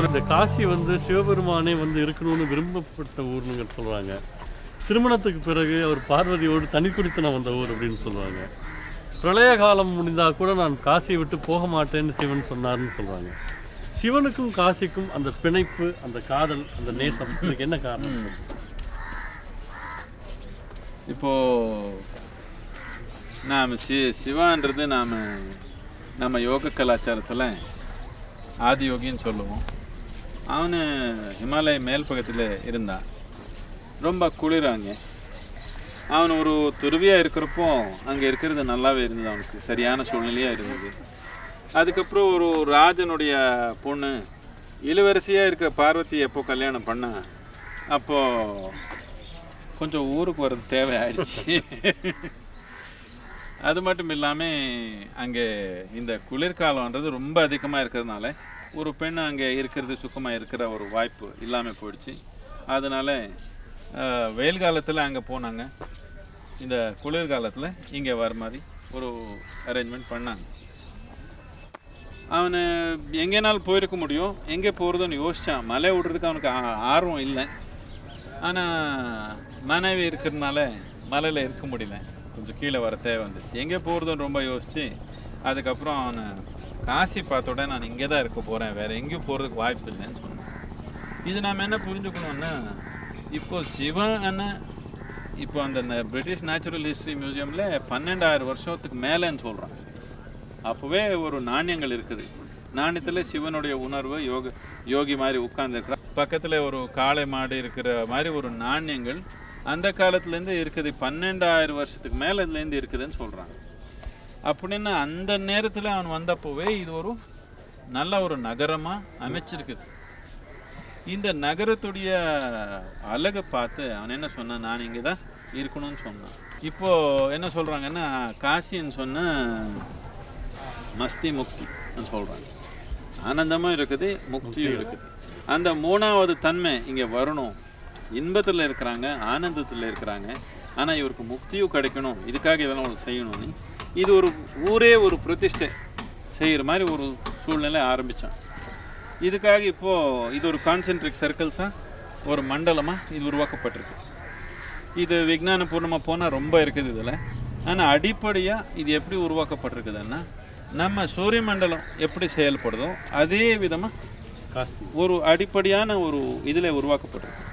Sadhguru இந்த காசி வந்து சிவபெருமானே வந்து இருக்கணும்னு விரும்பப்பட்ட ஊர்னு சொல்கிறாங்க திருமணத்துக்கு பிறகு அவர் பார்வதியோடு தனி குடித்தனம் வந்த ஊர் அப்படின்னு சொல்லுவாங்க பிரளய காலம் முடிந்தால் கூட நான் காசியை விட்டு போக மாட்டேன்னு சிவன் சொன்னார்னு சொல்கிறாங்க சிவனுக்கும் காசிக்கும் அந்த பிணைப்பு அந்த காதல் அந்த நேசம் இதுக்கு என்ன காரணம்? இப்போ நாம் சி சிவான்றது நாம் நம்ம யோக கலாச்சாரத்தில் ஆதியோகின்னு சொல்லுவோம். அவனு ஹிமாலய மேல் பக்கத்தில் இருந்தான் ரொம்ப குளிராங்க. அவன் ஒரு துருவியாக இருக்கிறப்போ அங்கே இருக்கிறது நல்லாவே இருந்தது அவனுக்கு. சரியான சூழ்நிலையாக இருந்தது. அதுக்கப்புறம் ஒரு ராஜனுடைய பொண்ணு இளவரசியாக இருக்கிற பார்வதி எப்போ கல்யாணம் பண்ணா அப்போது கொஞ்சம் ஊருக்கு வர்றது தேவை ஆயிடுச்சு அது மட்டும் இல்லாமல் அங்கே இந்த குளிர்காலன்றது ரொம்ப அதிகமாக இருக்கிறதுனால ஒரு பெண் அங்கே இருக்கிறது சுகமாக இருக்கிற ஒரு வாய்ப்பு இல்லாமல் போயிடுச்சு. அதனால் வெயில் காலத்தில் அங்கே போனாங்க. இந்த குளிர்காலத்தில் இங்கே வர மாதிரி ஒரு அரேஞ்ச்மெண்ட் பண்ணாங்க. அவனு எங்கேனாலும் போயிருக்க முடியும். எங்கே போகிறதுன்னு யோசிச்சான். மலை விடுறதுக்கு அவனுக்கு ஆர்வம் இல்லை. ஆனால் மனைவி இருக்கிறதுனால மலையில் இருக்க முடியல. கொஞ்சம் கீழே வர தேவை வந்துச்சு. எங்கே போகிறதுன்னு ரொம்ப யோசித்து அதுக்கப்புறம் அவனை காசி பார்த்தோட நான் இங்கே தான் இருக்க போகிறேன் வேறு எங்கேயும் போகிறதுக்கு வாய்ப்பு இல்லைன்னு சொன்னேன். இது நாம் என்ன புரிஞ்சுக்கணும்னா இப்போ சிவன் என்ன இப்போ அந்த பிரிட்டிஷ் நேச்சுரல் ஹிஸ்ட்ரி மியூசியமில் பன்னெண்டாயிரம் வருஷத்துக்கு மேலேன்னு சொல்கிறான் அப்போவே ஒரு நாணயங்கள் இருக்குது. நாணயத்தில் சிவனுடைய உணர்வு யோக யோகி மாதிரி உட்கார்ந்துருக்கிற. பக்கத்தில் ஒரு காளை மாடு இருக்கிற மாதிரி ஒரு நாணயங்கள் அந்த காலத்துலேருந்து இருக்குது. பன்னெண்டாயிரம் வருஷத்துக்கு மேலே இதுலேருந்து இருக்குதுன்னு சொல்கிறாங்க அப்படின்னா அந்த நேரத்தில் அவன் வந்தப்போவே இது ஒரு நல்ல ஒரு நகரமாக அமைச்சிருக்குது. இந்த நகரத்துடைய அழகை பார்த்து அவன் என்ன சொன்னான்? நான் இங்கே தான் இருக்கணும்னு சொன்னான். இப்போ என்ன சொல்கிறாங்கன்னா காசின்னு சொன்ன மஸ்தி முக்தி சொல்கிறாங்க ஆனந்தமும் இருக்குது முக்தியும் இருக்குது. அந்த மூணாவது தன்மை இங்கே வரணும். இன்பத்தில் இருக்கிறாங்க ஆனந்தத்தில் இருக்கிறாங்க. ஆனால் இவருக்கு முக்தியும் கிடைக்கணும். இதுக்காக இதெல்லாம் செய்யணும்னு இது ஒரு ஊரே ஒரு பிரதிஷ்டை செய்கிற மாதிரி ஒரு சூழ்நிலை ஆரம்பித்தான். இதுக்காக இப்போது இது ஒரு கான்சென்ட்ரிக் சர்க்கிள்ஸாக ஒரு மண்டலமாக இது உருவாக்கப்பட்டிருக்கு. இது விஜானபூர்ணமாக போனால் ரொம்ப இருக்குது இதில். ஆனால் அடிப்படையாக இது எப்படி உருவாக்கப்பட்டிருக்குதுன்னா நம்ம சூரிய மண்டலம் எப்படி செயல்படுதோ அதே விதமாக ஒரு அடிப்படையான ஒரு இதில் உருவாக்கப்பட்டிருக்கு.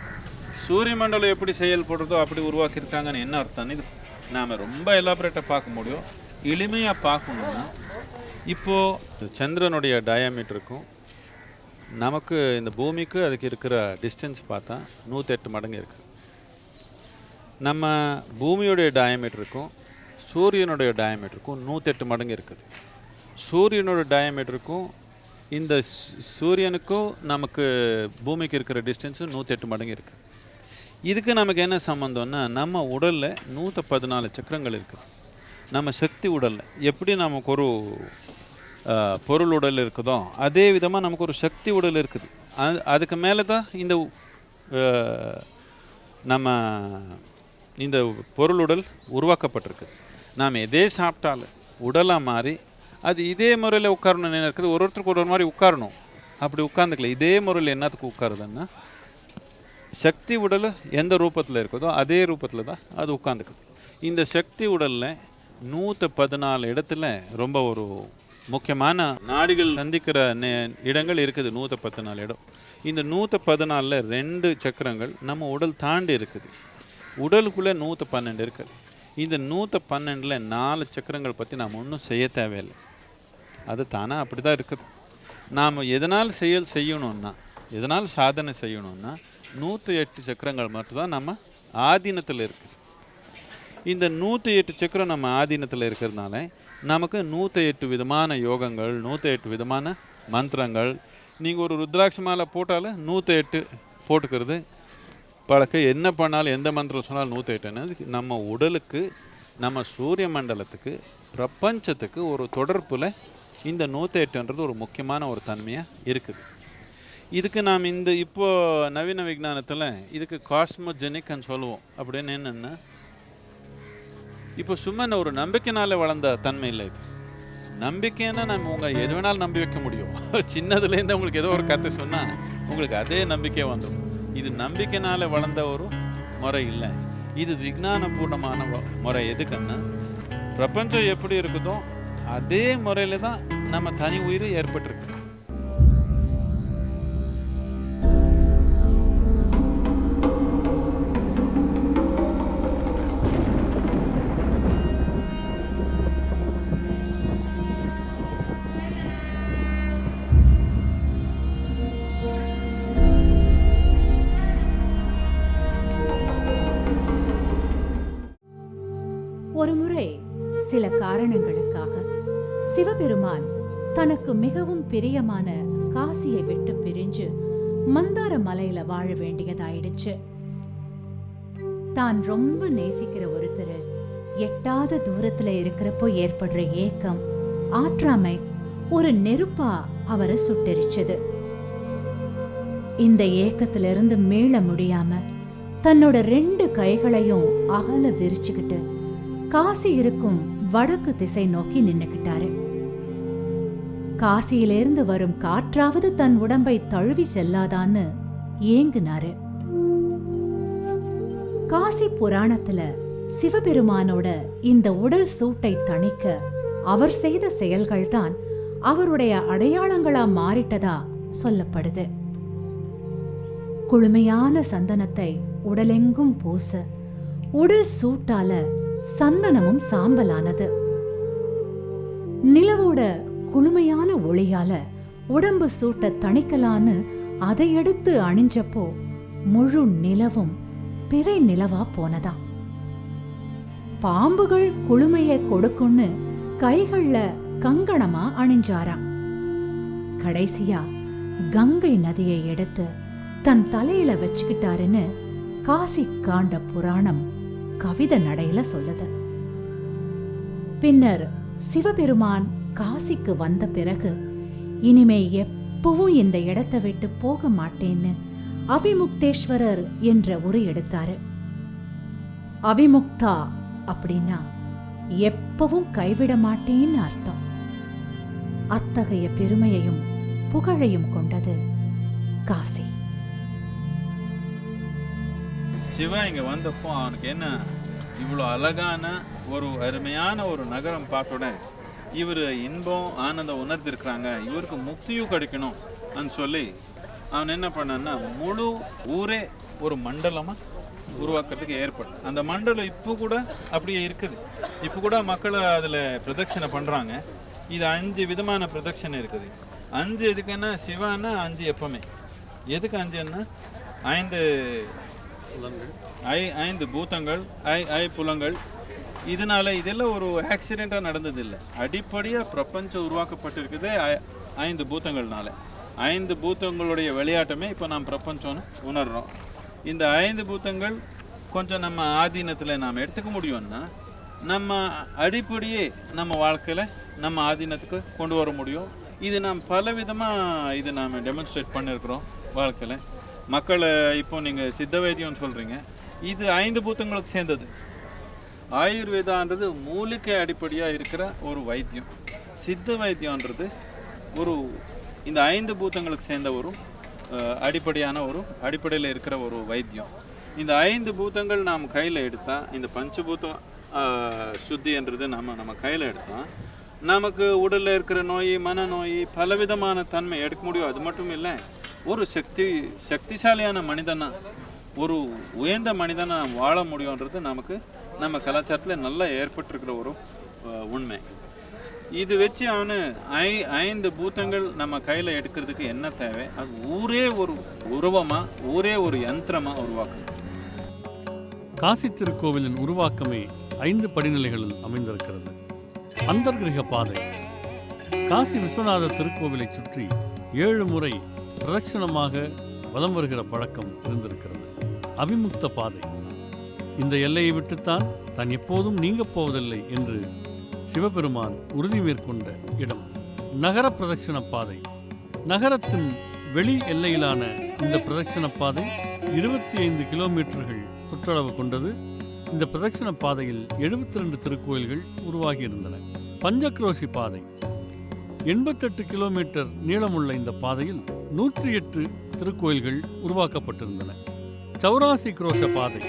சூரிய மண்டலம் எப்படி செயல்படுறதோ அப்படி உருவாக்கியிருக்காங்கன்னு என்ன அர்த்தம் இது நாம் ரொம்ப எலாபரேட்டாக பார்க்க முடியும். எளிமையாக பார்க்கணுன்னா இப்போது சந்திரனுடைய டயாமீட்டருக்கும் நமக்கு இந்த பூமிக்கு அதுக்கு இருக்கிற டிஸ்டன்ஸ் பார்த்தா நூற்றெட்டு மடங்கு இருக்குது நம்ம பூமியுடைய டயாமீட்டருக்கும் சூரியனுடைய டயாமீட்டருக்கும் நூற்றெட்டு மடங்கு இருக்குது. சூரியனோட டயாமீட்டருக்கும் இந்த சூரியனுக்கும் நமக்கு பூமிக்கு இருக்கிற டிஸ்டன்ஸு நூற்றெட்டு மடங்கு இருக்குது இதுக்கு நமக்கு என்ன சம்மந்தம்னா நம்ம உடலில் நூற்ற பதினாலு சக்கரங்கள் இருக்குது. நம்ம சக்தி உடலில். எப்படி நமக்கு ஒரு பொருள் உடல் இருக்குதோ அதே விதமாக நமக்கு ஒரு சக்தி உடல் இருக்குது. அது அதுக்கு மேலே தான் இந்த நம்ம இந்த பொருள் உடல் உருவாக்கப்பட்டிருக்கு. நாம் எதே சாப்பிட்டாலும் உடலாக மாறி அது இதே முறையில் உட்காரணும் இருக்குது? ஒரு ஒருத்தருக்கு ஒரு ஒரு மாதிரி உட்காரணும். அப்படி உட்காந்துக்கல இதே முறையில் என்னத்துக்கு உட்காருதுன்னா சக்தி உடல் எந்த ரூபத்தில் இருக்குதோ அதே ரூபத்தில் தான் அது உட்காந்துக்குது இந்த சக்தி உடலில் நூற்று பதினாலு இடத்துல ரொம்ப ஒரு முக்கியமான நாடுகள் சந்திக்கிற நே- இடங்கள் இருக்குது நூற்று பத்து நாலு இடம். இந்த நூற்று பதினாலில் ரெண்டு சக்கரங்கள் நம்ம உடல் தாண்டி இருக்குது. உடலுக்குள்ளே நூற்று பன்னெண்டு இருக்குது. இந்த நூற்று பன்னெண்டில் நாலு சக்கரங்கள் பற்றி நாம் ஒன்றும் செய்ய தேவையில்லை. அது தானாக அப்படி தான் இருக்குது. நாம் எதனால் செயல் செய்யணும்னா எதனால் சாதனை செய்யணும்னா நூற்றி எட்டு சக்கரங்கள் மட்டும்தான் நம்ம ஆதீனத்தில் இருக்குது. இந்த நூற்றி எட்டு சக்கரம் நம்ம ஆதீனத்தில் இருக்கிறதுனால நமக்கு நூற்றி எட்டு விதமான யோகங்கள் நூற்றி எட்டு விதமான மந்திரங்கள். நீங்கள் ஒரு ருத்ராட்ச மாலை போட்டாலும் நூற்றி எட்டு போட்டுக்கிறது. பழக்கம் என்ன பண்ணாலும் எந்த மந்திரம் சொன்னாலும் நூற்றி எட்டுன்னு நம்ம உடலுக்கு நம்ம சூரிய மண்டலத்துக்கு பிரபஞ்சத்துக்கு ஒரு தொடர்பில் இந்த நூற்றி எட்டுன்றது ஒரு முக்கியமான ஒரு தன்மையாக இருக்குது. இதுக்கு நாம் இந்த இப்போ நவீன விஞ்ஞானத்தில் இதுக்கு காஸ்மோஜெனிக்னு சொல்லுவோம். அப்படின்னு என்னென்னா இப்போ சும்மா ஒரு நம்பிக்கைனால வளர்ந்த தன்மை இல்லை இது. நம்பிக்கைன்னா நம்ம உங்கள் எது வேணாலும் நம்பி வைக்க முடியும். சின்னதுலேருந்து உங்களுக்கு ஏதோ ஒரு கதை சொன்னால் உங்களுக்கு அதே நம்பிக்கை வந்துடும் இது நம்பிக்கைனால வளர்ந்த ஒரு முறை இல்லை. இது விஜானபூர்ணமான வ- முறை எதுக்குன்னா பிரபஞ்சம் எப்படி இருக்குதோ அதே முறையில் தான் நம்ம தனி உயிர் ஏற்பட்டிருக்கு. சில காரணங்களுக்காக சிவபெருமான் தனக்கு மிகவும் பிரியமான காசியை விட்டு பிரிஞ்சு மந்தார மலையில வாழ வேண்டியதாயிடுச்சு. தான் ரொம்ப நேசிக்கிற ஒருத்தர் எட்டாத தூரத்துல இருக்கிறப்போ ஏற்படுற ஏக்கம் ஆற்றாமை ஒரு நெருப்பா அவரை சுட்டெரிச்சது. இந்த ஏக்கத்திலிருந்து மீள முடியாம தன்னோட ரெண்டு கைகளையும் அகல விரிச்சுக்கிட்டு காசி இருக்கும் வடக்கு திசை நோக்கி நின்னுக்கிட்டாரு காசியிலிருந்து வரும் காற்றாவது தன் உடம்பை தழுவி செல்லாதான்னு ஏங்குனாரு. காசி புராணத்துல சிவபெருமானோட இந்த உடல் சூட்டை தணிக்க அவர் செய்த செயல்கள்தான் அவருடைய அடையாளங்களா மாறிட்டதா சொல்லப்படுது. குளுமையான சந்தனத்தை உடலெங்கும் பூச உடல் சூட்டால சந்தனமும் சாம்பலானது. நிலவோட குளுமையான ஒளியால உடம்பு சூட்ட தணிக்கலான்னு அதை எடுத்து அணிஞ்சப்போ முழு நிலவும் பிறை நிலவா போனதாம் பாம்புகள் குளுமைய கொடுக்கும்னு கைகள்ல கங்கணமா அணிஞ்சாராம் கடைசியா கங்கை நதியை எடுத்து தன் தலையில வச்சுக்கிட்டாருன்னு காசி காண்ட புராணம் கவிதை நடையில சொல்லுது. பின்னர் சிவபெருமான் காசிக்கு வந்த பிறகு இனிமே எப்பவும் இந்த இடத்தை விட்டு போக மாட்டேன்னு அவிமுக்தேஸ்வரர் என்ற ஒரு எடுத்தாரு. அவிமுக்தா அப்படின்னா எப்பவும் கைவிட மாட்டேன்னு அர்த்தம். அத்தகைய பெருமையையும் புகழையும் கொண்டது காசி. சிவா இங்கே வந்தப்போ அவனுக்கு என்ன? இவ்வளோ அழகான ஒரு அருமையான ஒரு நகரம் பார்த்தோட இவர் இன்பம் ஆனந்தம் உணர்ந்திருக்கிறாங்க. இவருக்கு முக்தியும் கிடைக்கணும் சொல்லி அவன் என்ன பண்ணான்னா முழு ஊரே ஒரு மண்டலமாக உருவாக்குறதுக்கு ஏற்பட்டு அந்த மண்டலம் இப்போ கூட அப்படியே இருக்குது. இப்போ கூட மக்கள் அதில் பிரதட்சணை பண்ணுறாங்க இது அஞ்சு விதமான பிரதட்சணை இருக்குது. அஞ்சு எதுக்குன்னா சிவான்னா அஞ்சு எப்பவுமே. எதுக்கு அஞ்சுன்னா ஐந்து ஐ ஐந்து பூத்தங்கள் ஐ ஐ புலங்கள். இதனால இதெல்லாம் ஒரு ஆக்சிடெண்ட்டாக நடந்ததில்லை. அடிப்படையாக பிரபஞ்சம் உருவாக்கப்பட்டிருக்குது ஐ- ஐந்து பூத்தங்கள்னால ஐந்து பூத்தங்களுடைய விளையாட்டமே இப்போ நாம் பிரபஞ்சம்னு உணர்றோம். இந்த ஐந்து பூத்தங்கள் கொஞ்சம் நம்ம ஆதீனத்தில் நாம் எடுத்துக்க முடியும்னா நம்ம அடிப்படையே நம்ம வாழ்க்கையில் நம்ம ஆதீனத்துக்கு கொண்டு வர முடியும். இது நாம் பல விதமாக இது நாம் டெமான்ஸ்ட்ரேட் பண்ணியிருக்கிறோம் வாழ்க்கையில். மக்களை இப்போ நீங்கள் சித்த வைத்தியம்னு சொல்கிறீங்க இது ஐந்து பூத்தங்களுக்கு சேர்ந்தது. ஆயுர்வேதான்றது மூலிகை அடிப்படையாக இருக்கிற ஒரு வைத்தியம். சித்த வைத்தியன்றது ஒரு இந்த ஐந்து பூத்தங்களுக்கு சேர்ந்த ஒரு அடிப்படையான ஒரு அடிப்படையில் இருக்கிற ஒரு வைத்தியம். இந்த ஐந்து பூத்தங்கள் நாம் கையில் எடுத்தால் இந்த பஞ்சபூதம் சுத்தின்றது நம்ம நம்ம கையில் எடுத்தால் நமக்கு உடலில் இருக்கிற நோய் மனநோய் பலவிதமான தன்மை எடுக்க முடியும். அது மட்டும் இல்லை ஒரு சக்தி சக்திசாலியான மனிதனா ஒரு உயர்ந்த மனிதனா நாம் வாழ முடியுன்றது நமக்கு நம்ம கலாச்சாரத்தில் நல்லா ஏற்பட்டிருக்கிற ஒரு உண்மை. இது வச்சு அவனு ஐ ஐந்து பூத்தங்கள் நம்ம கையில் எடுக்கிறதுக்கு என்ன தேவை? அது ஊரே ஒரு உருவமாக ஊரே ஒரு யந்திரமாக உருவாக்கணும் காசி திருக்கோவிலின் உருவாக்கமே ஐந்து படிநிலைகளில் அமைந்திருக்கிறது. அந்தர்கிரக பாதை. காசி விஸ்வநாத திருக்கோவிலை சுற்றி ஏழு முறை பிரதட்சணமாக வலம் வருகிற பழக்கம் இருந்திருக்கிறது. அவிமுக்த பாதை. இந்த எல்லையை விட்டுத்தான் தான் எப்போதும் நீங்கப் போவதில்லை என்று சிவபெருமான் உறுதி மேற்கொண்ட இடம். நகர பிரதட்சண பாதை. நகரத்தின் வெளி எல்லையிலான இந்த பிரதட்சண பாதை இருபத்தி ஐந்து கிலோமீட்டர்கள் சுற்றளவு கொண்டது. இந்த பிரதட்சண பாதையில் 72 ரெண்டு திருக்கோயில்கள் உருவாகியிருந்தன. பஞ்சக்ரோசி பாதை. எண்பத்தெட்டு கிலோமீட்டர் நீளமுள்ள இந்த பாதையில் நூற்றி எட்டு திருக்கோயில்கள் உருவாக்கப்பட்டிருந்தன. சௌராசி குரோஷ பாதை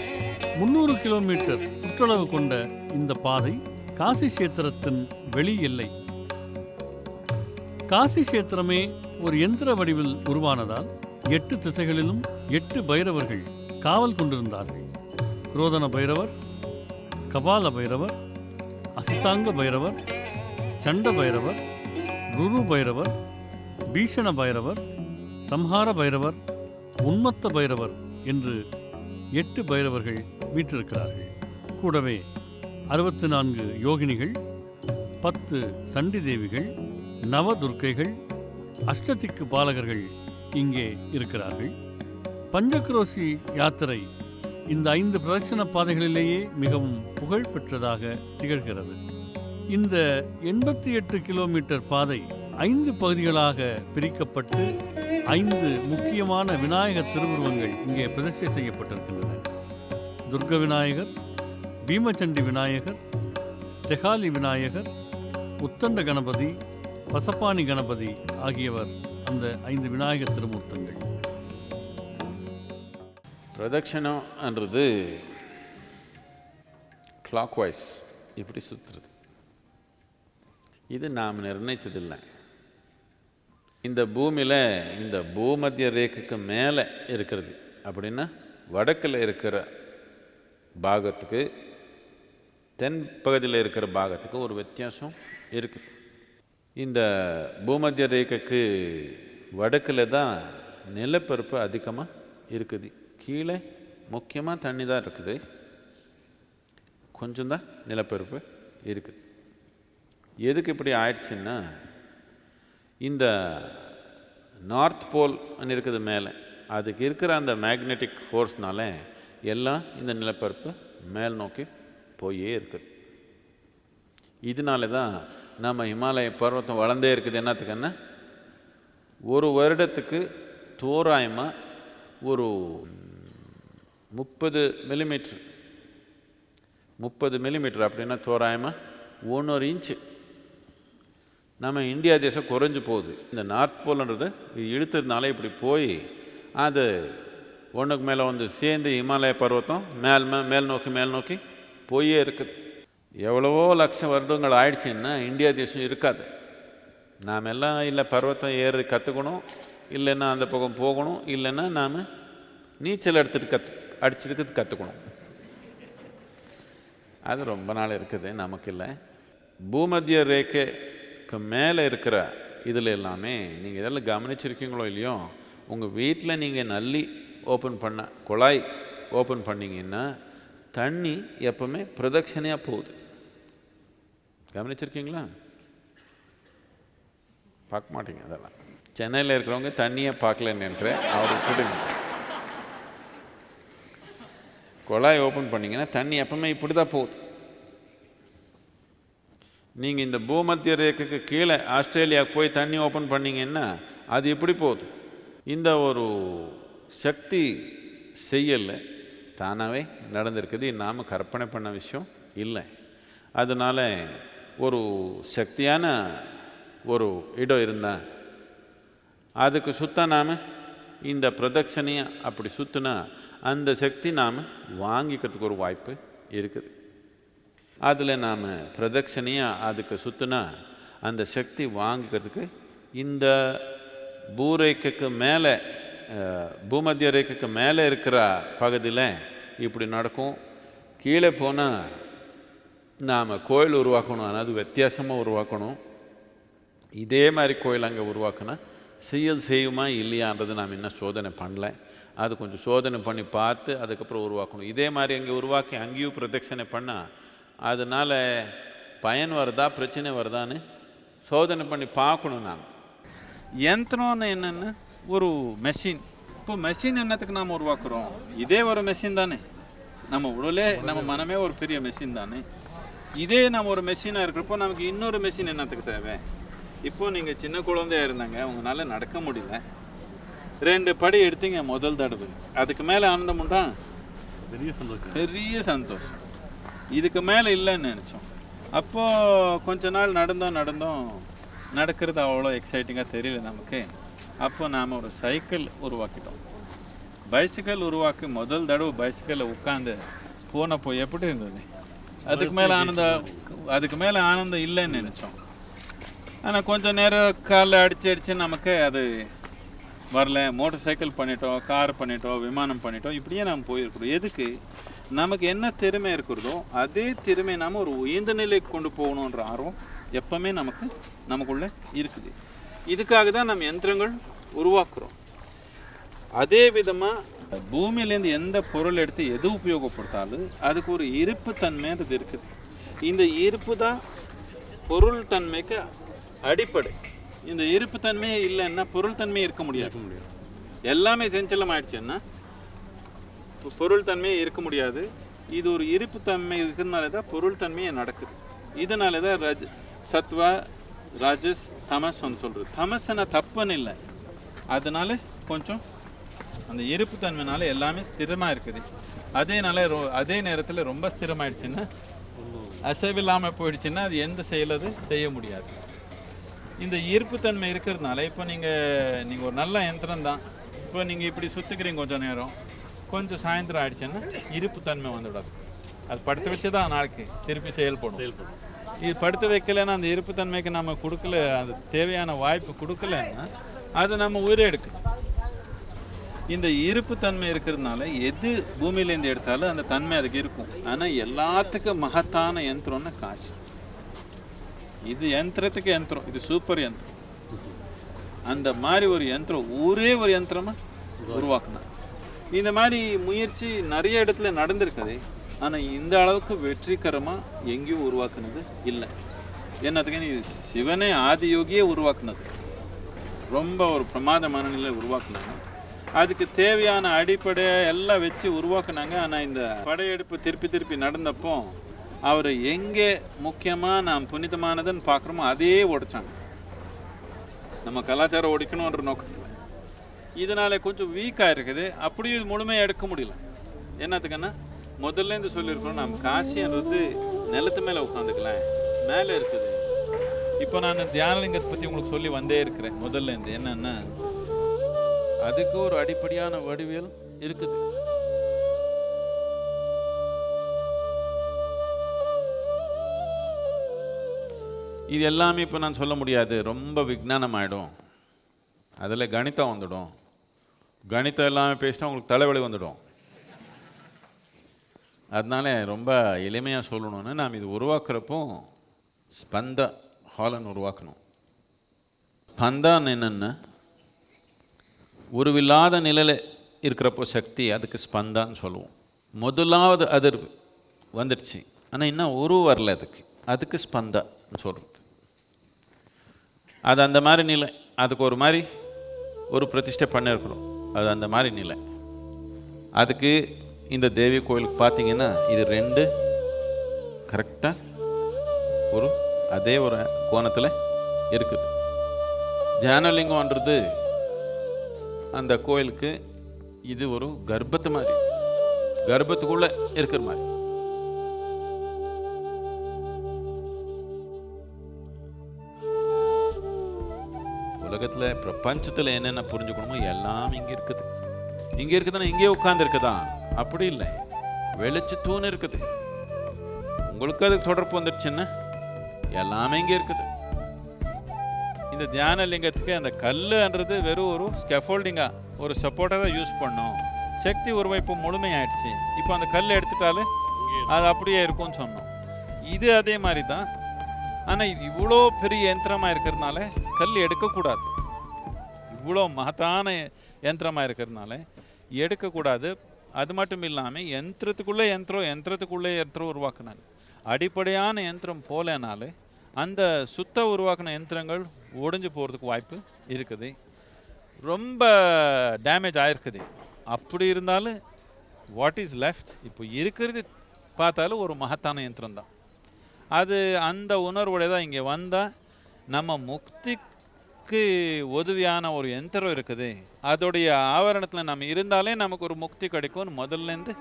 முன்னூறு கிலோமீட்டர் சுற்றளவு கொண்ட இந்த பாதை காசி கஷேத்திரத்தின் வெளி எல்லை. காசி கஷேத்திரமே ஒரு எந்திர வடிவில் உருவானதால் எட்டு திசைகளிலும் எட்டு பைரவர்கள் காவல் கொண்டிருந்தார்கள். குரோதன பைரவர் கபால பைரவர் அசிதாங்க பைரவர் சண்ட பைரவர் ருரு பைரவர் பீஷண பைரவர் சம்ஹார பைரவர் உன்மத்த பைரவர் என்று எட்டு பைரவர்கள் வீற்றிருக்கிறார்கள். கூடவே அறுபத்தி நான்கு யோகினிகள் பத்து சண்டி தேவிகள் நவதுர்க்கைகள் அஷ்டதிக்கு பாலகர்கள் இங்கே இருக்கிறார்கள். பஞ்சக்ரோசி யாத்திரை இந்த ஐந்து பிரதட்சண பாதைகளிலேயே மிகவும் புகழ் பெற்றதாக திகழ்கிறது. இந்த எண்பத்தி எட்டு கிலோமீட்டர் பாதை ஐந்து பகுதிகளாக பிரிக்கப்பட்டு ஐந்து முக்கியமான விநாயகர் திருவுருவங்கள் இங்கே பிரதிஷ்டை செய்யப்பட்டிருக்கின்றன. துர்க விநாயகர் பீமச்சண்டி விநாயகர் தெகாலி விநாயகர் உத்தண்ட கணபதி பசப்பானி கணபதி ஆகியவர் அந்த ஐந்து விநாயகர் திருமூர்த்தங்கள். பிரதட்சணம்ன்றது கிளாக் வைஸ் இப்படி சுற்றுறது இது நாம் நிர்ணயிச்சதில்லை. இந்த பூமியில் இந்த பூமத்திய ரேகைக்கு மேலே இருக்கிறது. அப்படின்னா வடக்கில் இருக்கிற பாகத்துக்கு தென் பகுதியில் இருக்கிற பாகத்துக்கு ஒரு வித்தியாசம் இருக்குது இந்த பூமத்திய ரேகைக்கு வடக்கில் தான் நிலப்பரப்பு அதிகமாக இருக்குது. கீழே முக்கியமாக தண்ணி தான் இருக்குது. கொஞ்சம் தான் நிலப்பரப்பு இருக்குது எதுக்கு இப்படி ஆயிடுச்சுன்னா இந்த நார்த் போல் இருக்குது மேலே. அதுக்கு இருக்கிற அந்த மேக்னெட்டிக் ஃபோர்ஸ்னால எல்லாம் இந்த நிலப்பரப்பு மேல் நோக்கி போயே இருக்குது. இதனால தான் நம்ம இமாலய பருவத்தம் வளர்ந்தே இருக்குது. என்னத்துக்குன்னா ஒரு வருடத்துக்கு தோராயமாக ஒரு முப்பது மில்லிமீட்ரு முப்பது மில்லிமீட்டர் அப்படின்னா தோராயமாக ஒன்றொரு இன்ச்சு நம்ம இந்தியா தேசம் குறைஞ்சு போகுது. இந்த நார்த் போலன்றது இது இழுத்ததுனால இப்படி போய் அது ஒன்றுக்கு மேலே வந்து சேர்ந்து இமாலய பர்வதம் மேல் மே மேல் நோக்கி மேல் நோக்கி போயே இருக்குது. எவ்வளவோ லட்சம் வருடங்கள் ஆயிடுச்சுன்னா இந்தியா தேசம் இருக்காது. நாம் எல்லாம் இல்லை பருவத்தம் ஏறி கற்றுக்கணும் இல்லைன்னா அந்த பக்கம் போகணும் இல்லைன்னா நாம் நீச்சல் எடுத்துட்டு கற்று அடிச்சிருக்கிறது கற்றுக்கணும் அது ரொம்ப நாள் இருக்குது நமக்கு இல்லை. பூமத்திய இதுக்கு மேலே இருக்கிற இதில் எல்லாமே நீங்கள் இதெல்லாம் கவனிச்சிருக்கீங்களோ இல்லையோ உங்கள் வீட்டில் நீங்கள் நல்லி ஓப்பன் பண்ண குழாய் ஓப்பன் பண்ணிங்கன்னா தண்ணி எப்பவுமே பிரதட்சணையாக போகுது. கவனிச்சிருக்கீங்களா? பார்க்க மாட்டீங்க அதெல்லாம். சென்னையில் இருக்கிறவங்க தண்ணியை பார்க்கலன்னு நினைக்கிறேன். அவர் விட்டுடுங்க குழாய் ஓப்பன் பண்ணிங்கன்னா தண்ணி எப்பவுமே இப்படி தான் போகுது. நீங்கள் இந்த பூமத்திய ரேகைக்கு கீழே ஆஸ்திரேலியாவுக்கு போய் தண்ணி ஓப்பன் பண்ணிங்கன்னா அது எப்படி போகுது? இந்த ஒரு சக்தி செய்யலை. தானாகவே நடந்திருக்குது. நாம் கற்பனை பண்ண விஷயம் இல்லை. அதனால் ஒரு சக்தியான ஒரு இடம் இருந்தால் அதுக்கு சுத்த நாம் இந்த பிரதட்சணையை அப்படி சுற்றினா அந்த சக்தி நாம் வாங்கிக்கிறதுக்கு ஒரு வாய்ப்பு இருக்குது. அதில் நாம் பிரதட்சணையாக அதுக்கு சுற்றினா அந்த சக்தி வாங்கிக்கிறதுக்கு இந்த பூரேகைக்கு மேலே பூமத்திய ரேகைக்கு மேலே இருக்கிற பகுதியில் இப்படி நடக்கும். கீழே போனால் நாம் கோயில் உருவாக்கணும் அதாவது வித்தியாசமாக உருவாக்கணும். இதே மாதிரி கோயில் அங்கே உருவாக்கினா செய்யல் செய்யுமா இல்லையான்றது நாம் இன்னும் சோதனை பண்ணல. அது கொஞ்சம் சோதனை பண்ணி பார்த்து அதுக்கப்புறம் உருவாக்கணும். இதே மாதிரி அங்கே உருவாக்கி அங்கேயும் பிரதட்சணை பண்ணால் அதனால் பயன் வருதா பிரச்சனை வருதான்னு சோதனை பண்ணி பார்க்கணும் நாம். யந்திரம்னு என்னென்னா? ஒரு மெஷின் இப்போ மெஷின் என்னத்துக்கு நாம் உருவாக்குறோம்? இதே ஒரு மெஷின் தானே. நம்ம உடலே நம்ம மனமே ஒரு பெரிய மெஷின் தானே. இதே நம்ம ஒரு மெஷினாக இருக்கிறப்போ நமக்கு இன்னொரு மெஷின் என்னத்துக்கு தேவை? இப்போ நீங்கள் சின்ன குழந்தையா இருந்தாங்க உங்களால நடக்க முடியல. ரெண்டு படி எடுத்தீங்க முதல் தடவை. அதுக்கு மேலே ஆனந்தம் உண்டா? பெரிய சந்தோஷம். பெரிய சந்தோஷம். இதுக்கு மேலே இல்லைன்னு நினச்சோம். அப்போது கொஞ்ச நாள் நடந்தோம் நடந்தோம். நடக்கிறது அவ்வளோ எக்ஸைட்டிங்காக தெரியல நமக்கு. அப்போ நாம் ஒரு சைக்கிள் உருவாக்கிட்டோம். பைசிக்கல் உருவாக்கி முதல் தடவை பைசிக்கலில் உட்காந்து போனப்போ எப்படி இருந்தது? அதுக்கு மேலே ஆனந்தம் அதுக்கு மேலே ஆனந்தம் இல்லைன்னு நினச்சோம். ஆனால் கொஞ்சம் நேரம் காலில் அடிச்சு அடிச்சு நமக்கு அது வரல. மோட்டார் சைக்கிள் பண்ணிட்டோம் கார் பண்ணிட்டோம் விமானம் பண்ணிட்டோம். இப்படியே நாம் போயிருக்கிறோம். எதுக்கு? நமக்கு என்ன திறமை இருக்கிறதோ அதே திறமை நாம் ஒரு உயர்ந்த நிலைக்கு கொண்டு போகணுன்ற ஆர்வம் எப்பவுமே நமக்கு நமக்குள்ள இருக்குது. இதுக்காக தான் நம்ம யந்திரங்கள் உருவாக்குறோம். அதே விதமாக பூமியிலேருந்து எந்த பொருள் எடுத்து எது உபயோகப்படுத்தாலும் அதுக்கு ஒரு இருப்பு தன்மைன்றது இருக்குது. இந்த இருப்பு தான் பொருள் தன்மைக்கு அடிப்படை. இந்த இருப்பு தன்மையே இல்லைன்னா பொருள் தன்மை இருக்க முடியாது. எல்லாமே செஞ்சலம் ஆயிடுச்சுன்னா பொருள் தன்மையே இருக்க முடியாது. இது ஒரு இருப்பு தன்மை இருக்கிறதுனால தான் பொருள் தன்மையே நடக்குது. இதனால தான் ரஜ் சத்வா ராஜஸ் தமஸ்ன்னு சொல்கிறது தமஸ்னா தப்புன்னு இல்லை. அதனால கொஞ்சம் அந்த இருப்பு தன்மைனால எல்லாமே ஸ்திரமாக இருக்குது. அதேனால ரொ அதே நேரத்தில் ரொம்ப ஸ்திரமாயிடுச்சுன்னா அசைவில்லாமல் போயிடுச்சுன்னா அது எந்த செயலது செய்ய முடியாது. இந்த ஈர்ப்புத்தன்மை இருக்கிறதுனால இப்போ நீங்கள் நீங்கள் ஒரு நல்ல யந்திரம் தான். இப்போ நீங்கள் இப்படி சுற்றுக்கிறீங்க கொஞ்சம் நேரம். கொஞ்சம் சாயந்தரம் ஆயிடுச்சுன்னா இருப்புத்தன்மை வந்துவிடாது. அது படுத்து வச்சு தான் நாளைக்கு திருப்பி செயல்படும். செயல்படும். இது படுத்து வைக்கலைன்னா அந்த இருப்புத்தன்மைக்கு நம்ம கொடுக்கல அது தேவையான வாய்ப்பு கொடுக்கலன்னா அது நம்ம உயிரை எடுக்கும். இந்த இருப்புத்தன்மை இருக்கிறதுனால எது பூமியிலேருந்து எடுத்தாலும் அந்த தன்மை அதுக்கு இருக்கும். ஆனால் எல்லாத்துக்கும் மகத்தான யந்திரம்னு காசு இது யந்திரத்துக்கு யந்திரம் இது சூப்பர் யந்திரம். அந்த மாதிரி ஒரு யந்திரம் ஒரே ஒரு யந்திரமா உருவாக்கணும் இந்த மாதிரி முயற்சி நிறைய இடத்துல நடந்திருக்குது ஆனால் இந்த அளவுக்கு வெற்றிகரமாக எங்கேயும் உருவாக்குனது இல்லை. என்னத்துக்கு இது சிவனே ஆதியோகியே உருவாக்குனது. ரொம்ப ஒரு பிரமாதமான நிலை உருவாக்குனாங்க. அதுக்கு தேவையான அடிப்படையை எல்லாம் வச்சு உருவாக்குனாங்க. ஆனால் இந்த படையெடுப்பு திருப்பி திருப்பி நடந்தப்போ அவர் எங்கே முக்கியமாக நாம் புனிதமானதுன்னு பார்க்குறோமோ அதே உடைச்சாங்க. நம்ம கலாச்சாரம் ஒடிக்கணுன்ற நோக்கம். இதனால் கொஞ்சம் வீக்காக இருக்குது அப்படியும் இது முழுமையாக எடுக்க முடியல. என்னத்துக்குன்னா முதல்லேருந்து சொல்லியிருக்கோம் சொல்லியிருக்கிறோம் நம்ம காசின்றது நிலத்து மேலே உட்காந்துக்கலாம் மேலே இருக்குது. இப்போ நான் தியானலிங்கத்தை பற்றி உங்களுக்கு சொல்லி வந்தே இருக்கிறேன் முதல்லேருந்து என்னென்னா அதுக்கு ஒரு அடிப்படையான வடிவியல் இருக்குது. இது எல்லாமே இப்போ நான் சொல்ல முடியாது. ரொம்ப விஜானம் ஆகிடும் அதில் கணிதம் வந்துடும். கணிதம் எல்லாமே பேசினா உங்களுக்கு தலைவலி வந்துடும். அதனால ரொம்ப எளிமையாக சொல்லணும்னு நாம் இது உருவாக்குறப்போ ஸ்பந்த ஹாலன் உருவாக்கணும். ஸ்பந்தான்னு என்னென்னா? உருவில்லாத நிலையில் இருக்கிறப்போ சக்தி அதுக்கு ஸ்பந்தான்னு சொல்லுவோம். முதலாவது அதிர்வு வந்துடுச்சு. ஆனால் இன்னும் உருவு வரல அதுக்கு. அதுக்கு ஸ்பந்தான்னு சொல்கிறது அது அந்த மாதிரி நிலை. அதுக்கு ஒரு மாதிரி ஒரு பிரதிஷ்டை பண்ணியிருக்கிறோம் அது அந்த மாதிரி நிலை. அதுக்கு இந்த தேவி கோயிலுக்கு பார்த்தீங்கன்னா இது ரெண்டு கரெக்டாக ஒரு அதே ஒரு கோணத்தில் இருக்குது. தியானலிங்கம்ன்றது அந்த கோயிலுக்கு இது ஒரு கர்ப்பத்து மாதிரி. கர்ப்பத்துக்குள்ளே இருக்கிற மாதிரி. உலகத்தில் பிரபஞ்சத்தில் என்னென்ன புரிஞ்சுக்கணுமோ எல்லாம் இங்கே இருக்குது. இங்கே இருக்குதுன்னா இங்கே உட்காந்துருக்குதா அப்படி இல்லை. வெளிச்சத்தூன்னு இருக்குது. உங்களுக்கு அதுக்கு தொடர்பு வந்துடுச்சுன்னா? எல்லாமே இங்கே இருக்குது. இந்த தியான லிங்கத்துக்கு அந்த கல்லுன்றது வெறும் ஒரு ஸ்கெஃபோல்டிங்காக ஒரு சப்போர்ட்டாக தான் யூஸ் பண்ணோம். சக்தி உருவம் இப்போ முழுமையாயிடுச்சு. இப்போ அந்த கல் எடுத்துட்டாலே அது அப்படியே இருக்கும்னு சொன்னோம். இது அதே மாதிரி தான். ஆனால் இது இவ்வளோ பெரிய யந்திரமாக இருக்கிறதுனால கல் எடுக்கக்கூடாது. இவ்வளோ மகத்தான யந்திரமாக இருக்கிறதுனால எடுக்கக்கூடாது. அது மட்டும் இல்லாமல் யந்திரத்துக்குள்ளே யந்திரம் யந்திரத்துக்குள்ளே யந்திரம் உருவாக்குனாங்க. அடிப்படையான யந்திரம் போலனாலே அந்த சுத்த உருவாக்கின யந்திரங்கள் ஒடிஞ்சு போகிறதுக்கு வாய்ப்பு இருக்குது. ரொம்ப டேமேஜ் ஆயிருக்குது. அப்படி இருந்தாலும் வாட் இஸ் லெஃப்ட் இப்போ இருக்கிறது பார்த்தாலும் ஒரு மகத்தான யந்திரம் தான் அது அந்த உணர்வோட தான் இங்கே வந்தால் நம்ம முக்திக்கு உதவியான ஒரு யந்திரம் இருக்குது. அதோடைய ஆவரணத்தில் நம்ம இருந்தாலே நமக்கு ஒரு முக்தி கிடைக்கும்னு முதல்லேருந்து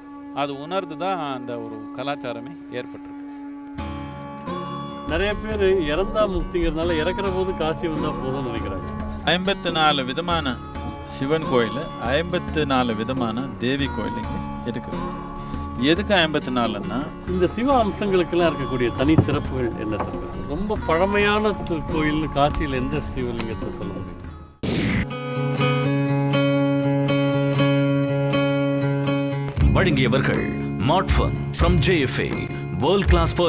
அது உணர்ந்து தான் அந்த ஒரு கலாச்சாரமே ஏற்பட்டிருக்கு. நிறைய பேர் இறந்தா முக்திங்கிறதுனால இறக்குற போது காசி வந்தால் போதும்னு நினைக்கிறாங்க. ஐம்பத்து நாலு விதமான சிவன் கோயில் ஐம்பத்து நாலு விதமான தேவி கோயில் இங்கே இருக்குது. எதுக்கு ஐம்பத்து நாலுன்னா இந்த சிவ அம்சங்களுக்கெல்லாம் இருக்கக்கூடிய தனி சிறப்புகள் என்ன சார் ரொம்ப பழமையான கோயில்னு காசியில் எந்த சிவலிங்கத்தை சொல்ல முடியும்? வழங்கியவர்கள் மாட்ஃபன் ஃப்ரம் ஜேஎஃப்ஏ வேர்ல்ட் கிளாஸ்